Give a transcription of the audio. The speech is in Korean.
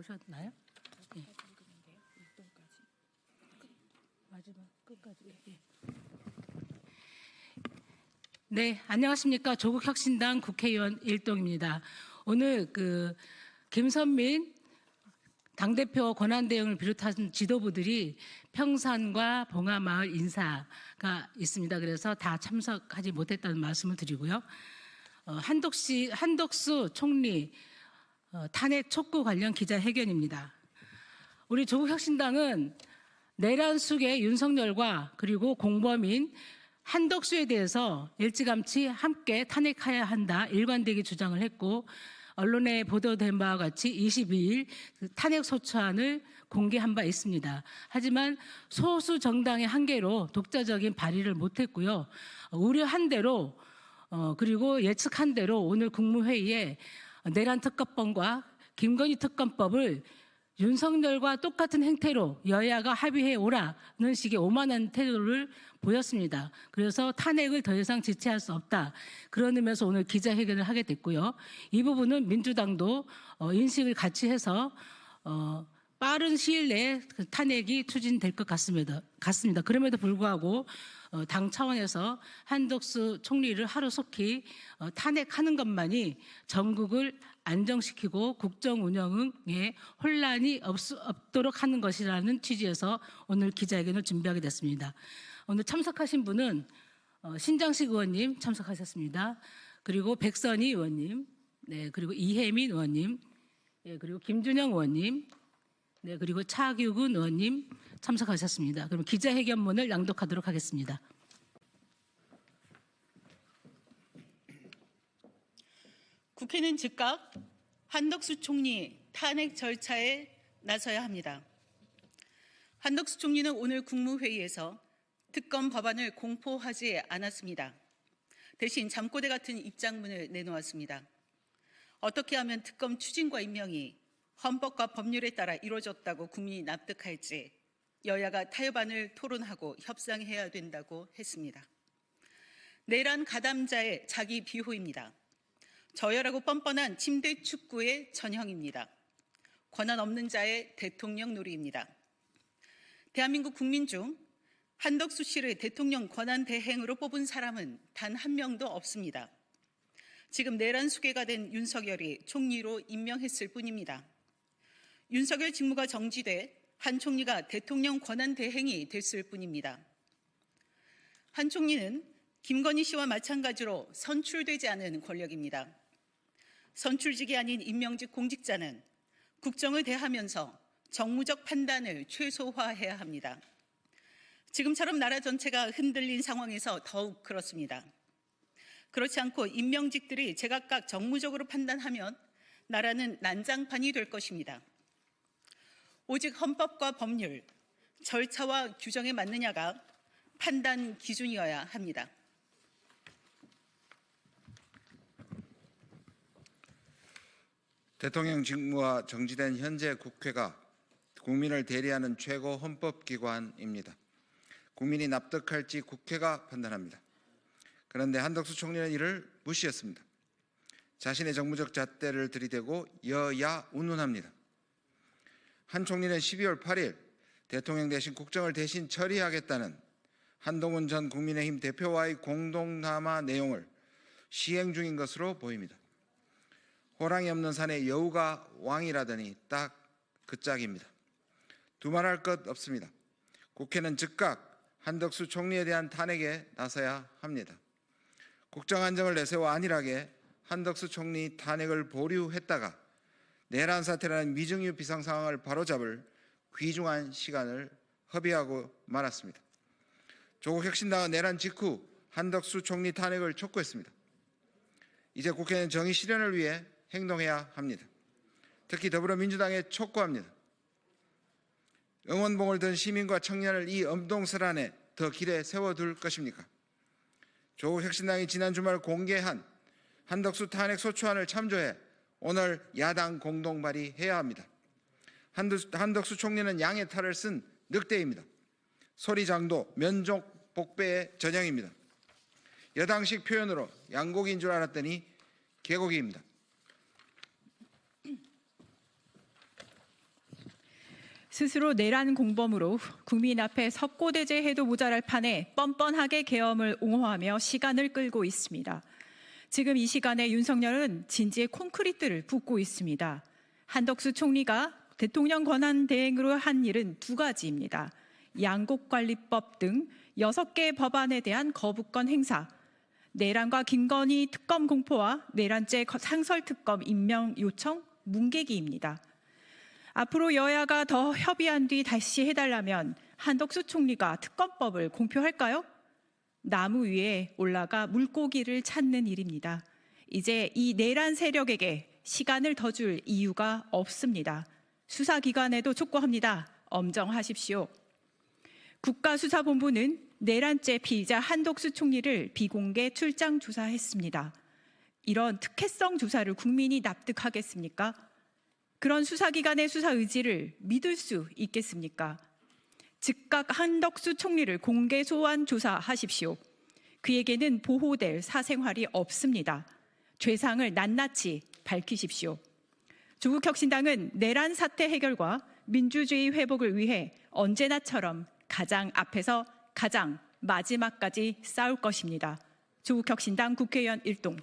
나오셨나요? 예. 마지막 끝까지. 예. 네, 안녕하십니까. 조국혁신당 국회의원 일동입니다. 오늘 그 김선민 당대표 권한대행을 비롯한 지도부들이 평산과 봉하마을 인사가 있습니다. 그래서 다 참석하지 못했다는 말씀을 드리고요. 어, 한덕시, 한덕수 총리 어, 탄핵 촉구 관련 기자회견입니다. 우리 조국혁신당은 내란 숙의 윤석열과 그리고 공범인 한덕수에 대해서 일찌감치 함께 탄핵해야 한다 일관되게 주장을 했고 언론에 보도된 바와 같이 22일 그 탄핵 소추안을 공개한 바 있습니다. 하지만 소수 정당의 한계로 독자적인 발의를 못했고요. 우려한 대로 어, 그리고 예측한 대로 오늘 국무회의에 내란 특검법과 김건희 특검법을 윤석열과 똑같은 행태로 여야가 합의해 오라는 식의 오만한 태도를 보였습니다. 그래서 탄핵을 더 이상 지체할 수 없다. 그런 의미에서 오늘 기자회견을 하게 됐고요. 이 부분은 민주당도 어, 인식을 같이 해서 어, 빠른 시일 내에 그 탄핵이 추진될 것 같습니다. 같습니다. 그럼에도 불구하고 어, 당 차원에서 한덕수 총리를 하루속히 어, 탄핵하는 것만이 전국을 안정시키고 국정 운영에 혼란이 없, 없도록 하는 것이라는 취지에서 오늘 기자회견을 준비하게 됐습니다. 오늘 참석하신 분은 어, 신장식 의원님 참석하셨습니다. 그리고 백선희 의원님, 네 그리고 이혜민 의원님, 예, 그리고 김준영 의원님, 네 그리고 차규근 의원님 참석하셨습니다. 그럼 기자회견문을 낭독하도록 하겠습니다. 국회는 즉각 한덕수 총리 탄핵 절차에 나서야 합니다. 한덕수 총리는 오늘 국무회의에서 특검 법안을 공포하지 않았습니다. 대신 잠꼬대 같은 입장문을 내놓았습니다. 어떻게 하면 특검 추진과 임명이 헌법과 법률에 따라 이루어졌다고 국민이 납득할지 여야가 타협안을 토론하고 협상해야 된다고 했습니다. 내란 가담자의 자기 비호입니다. 저열하고 뻔뻔한 침대 축구의 전형입니다. 권한 없는 자의 대통령 놀이입니다. 대한민국 국민 중 한덕수 씨를 대통령 권한 대행으로 뽑은 사람은 단 한 명도 없습니다. 지금 내란 수괴가 된 윤석열이 총리로 임명했을 뿐입니다. 윤석열 직무가 정지돼 한 총리가 대통령 권한 대행이 됐을 뿐입니다. 한 총리는 김건희 씨와 마찬가지로 선출되지 않은 권력입니다. 선출직이 아닌 임명직 공직자는 국정을 대하면서 정무적 판단을 최소화해야 합니다. 지금처럼 나라 전체가 흔들린 상황에서 더욱 그렇습니다. 그렇지 않고 임명직들이 제각각 정무적으로 판단하면 나라는 난장판이 될 것입니다. 오직 헌법과 법률, 절차와 규정에 맞느냐가 판단 기준이어야 합니다. 대통령 직무와 정지된 현재 국회가 국민을 대리하는 최고 헌법기관입니다. 국민이 납득할지 국회가 판단합니다. 그런데 한덕수 총리는 이를 무시했습니다. 자신의 정무적 잣대를 들이대고 여야 운운합니다. 한 총리는 12월 8일 대통령 대신 국정을 대신 처리하겠다는 한동훈 전 국민의힘 대표와의 공동담화 내용을 시행 중인 것으로 보입니다. 호랑이 없는 산에 여우가 왕이라더니 딱 그 짝입니다. 두말할 것 없습니다. 국회는 즉각 한덕수 총리에 대한 탄핵에 나서야 합니다. 국정 안정을 내세워 안일하게 한덕수 총리 탄핵을 보류했다가 내란 사태라는 미증유 비상 상황을 바로잡을 귀중한 시간을 허비하고 말았습니다. 조국 혁신당은 내란 직후 한덕수 총리 탄핵을 촉구했습니다. 이제 국회는 정의 실현을 위해 행동해야 합니다. 특히 더불어민주당에 촉구합니다. 응원봉을 든 시민과 청년을 이 엄동설 안에 더 길에 세워둘 것입니까? 조국 혁신당이 지난 주말 공개한 한덕수 탄핵 소추안을 참조해 오늘 야당 공동 발의해야 합니다. 한덕수 총리는 양의 탈을 쓴 늑대입니다. 소리장도 면족 복배의 전형입니다. 여당식 표현으로 양고기인 줄 알았더니 개고기입니다. 스스로 내란 공범으로 국민 앞에 석고대죄해도 모자랄 판에 뻔뻔하게 계엄을 옹호하며 시간을 끌고 있습니다. 지금 이 시간에 윤석열은 진지의 콘크리트를 붓고 있습니다. 한덕수 총리가 대통령 권한 대행으로 한 일은 두 가지입니다. 양곡관리법 등 여섯 개 법안에 대한 거부권 행사, 내란과 김건희 특검 공포와 내란죄 상설 특검 임명 요청 뭉개기입니다. 앞으로 여야가 더 협의한 뒤 다시 해달라면 한덕수 총리가 특검법을 공표할까요? 나무 위에 올라가 물고기를 찾는 일입니다. 이제 이 내란 세력에게 시간을 더 줄 이유가 없습니다. 수사기관에도 촉구합니다. 엄정하십시오. 국가수사본부는 내란죄 피의자 한덕수 총리를 비공개 출장 조사했습니다. 이런 특혜성 조사를 국민이 납득하겠습니까? 그런 수사기관의 수사 의지를 믿을 수 있겠습니까? 즉각 한덕수 총리를 공개 소환 조사하십시오. 그에게는 보호될 사생활이 없습니다. 죄상을 낱낱이 밝히십시오. 조국 혁신당은 내란 사태 해결과 민주주의 회복을 위해 언제나처럼 가장 앞에서 가장 마지막까지 싸울 것입니다. 조국 혁신당 국회의원 일동